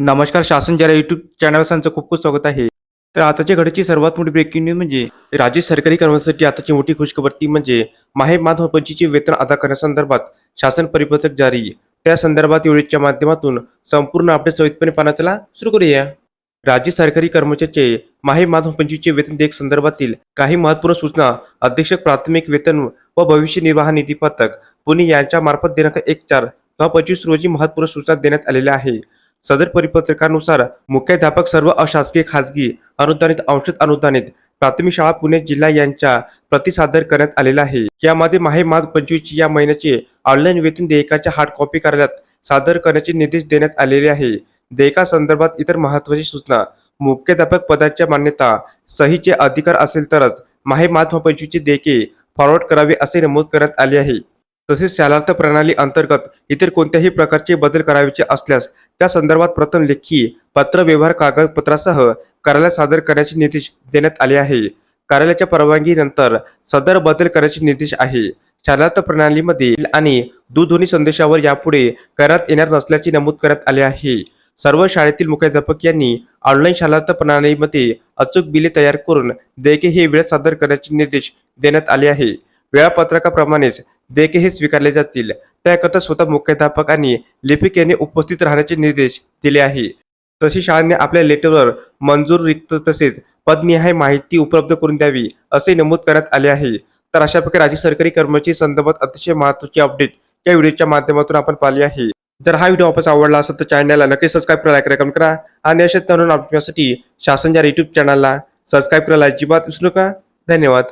नमस्कार शासन जरा युट्यूब चॅनल त्यांचं खूप खूप स्वागत आहे. तर आताच्या घडीची सर्वात मोठी ब्रेकिंग न्यूज म्हणजे राज्य सरकारी कर्मचाऱ्यांसाठी आताची मोठी खुशखबर ती म्हणजे माहे माधव पंचीचे वेतन अदा करण्यासंदर्भात शासन परिपत्रक जारी. त्या संदर्भात व्हिडिओच्या माध्यमातून संपूर्ण अपडेट सविस्तरपणे पाहण्याला सुरू करूया. राज्य सरकारी कर्मचाऱ्याचे माहे माधव पंचवीसचे वेतन देयक संदर्भातील काही महत्त्वपूर्ण सूचना अधीक्षक प्राथमिक वेतन व भविष्य निर्वाह निधी पथक पुणे यांच्या मार्फत दिनांक एक चार दहा पंचवीस रोजी महत्त्वपूर्ण सूचना देण्यात आलेल्या आहे. सदर परिपत्रकानुसार मुख्याध्यापक सर्व अशासकीय खाजगी अनुदानित अंशत अनुदानित प्राथमिक शाळा पुणे जिल्हा यांच्या प्रति सादर करण्यात आलेला आहे. यामध्ये माहे मार्च पंचवीस या महिन्याचे ऑनलाईन वेतन देयकाच्या हार्ड कॉपी कार्यालयात सादर करण्याचे निर्देश देण्यात आलेले आहे. देयकासंदर्भात इतर महत्वाची सूचना. मुख्याध्यापक पदाच्या मान्यता सहीचे अधिकार असेल तरच माहे मार्च पंचवीसचे देयके फॉरवर्ड करावे असे नमूद करण्यात आले आहे. तसेच शालार्थ प्रणाली अंतर्गत इतर कोणत्याही प्रकारचे बदल करायचे असल्यास त्या संदर्भात प्रथम लेखी पत्र व्यवहार कागदपत्रासह कार्यालयात सादर करण्याचे निर्देश देण्यात आले आहे. कार्यालयाच्या परवानगीनंतर सदर बदल करण्याचे निर्देश आहे. शालार्थ प्रणालीमध्ये आणि दूरध्वनी संदेशावर यापुढे करण्यात येणार नसल्याचे नमूद करण्यात आले आहे. सर्व शाळेतील मुख्याध्यापक यांनी ऑनलाईन शालार्थ प्रणालीमध्ये अचूक बिले तयार करून देयके हे वेळेत सादर करण्याचे निर्देश देण्यात आले आहे. वेळापत्रकाप्रमाणेच देयके हे स्वीकारले जातील. त्याकरता स्वतः मुख्याध्यापक आणि लिपिक यांनी उपस्थित राहण्याचे निर्देश दिले आहे. तशी शाळांनी आपल्या लेटरवर मंजूर रिक्त तसेच पदनिहाय माहिती उपलब्ध करून द्यावी असे नमूद करण्यात आले आहे. तर अशा प्रकारे राज्य सरकारी कर्मचारी संदर्भात अतिशय महत्वाची अपडेट या व्हिडिओच्या माध्यमातून आपण पाहिली आहे. जर हा व्हिडिओ आपण आवडला असेल तर चॅनलला नक्की सबस्क्राईब करा लाईक करा आणि अशा तरुण अपडेटसाठी शासन या युट्यूब चॅनलला सबस्क्राईब करायला अजिबात विसरू नका. धन्यवाद.